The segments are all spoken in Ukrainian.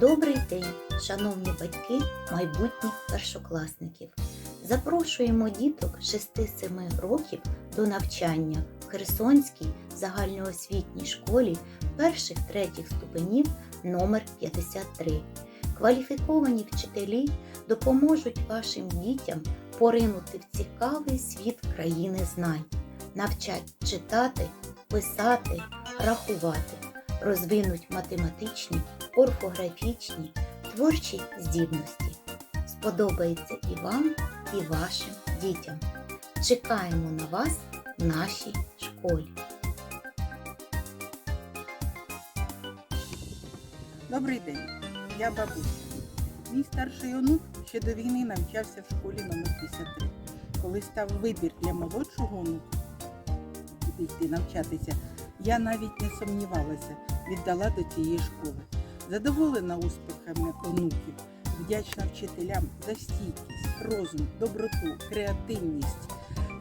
Добрий день, шановні батьки майбутніх першокласників. Запрошуємо діток 6-7 років до навчання в Херсонській загальноосвітній школі перших третіх ступенів номер 53. Кваліфіковані вчителі допоможуть вашим дітям поринути в цікавий світ країни знань, навчать читати, писати, рахувати, розвинуть математичні, орфографічні, творчі здібності. Сподобається і вам, і вашим дітям. Чекаємо на вас в нашій школі. Добрий день, я бабуся. Мій старший онук ще до війни навчався в школі номер 53. Коли став вибір для молодшого онука йти навчатися, я навіть не сумнівалася, віддала до цієї школи. Задоволена успіхами онуків, вдячна вчителям за стійкість, розум, доброту, креативність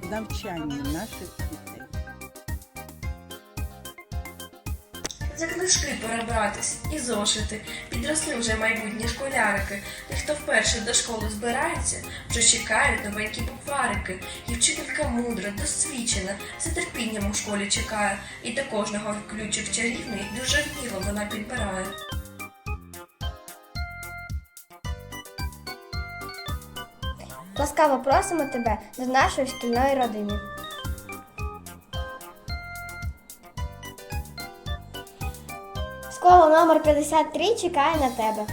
в навчанні наших За книжки перебратись і зошити. Підросли вже майбутні школярики. І хто вперше до школи збирається, вже чекають новенькі букварики. І вчителька мудра, досвідчена, з терпінням у школі чекає. І до кожного ключик чарівний дуже вміло вона підбирає. Ласкаво просимо тебе до нашої шкільної родини. Школа номер 53 чекає на тебе.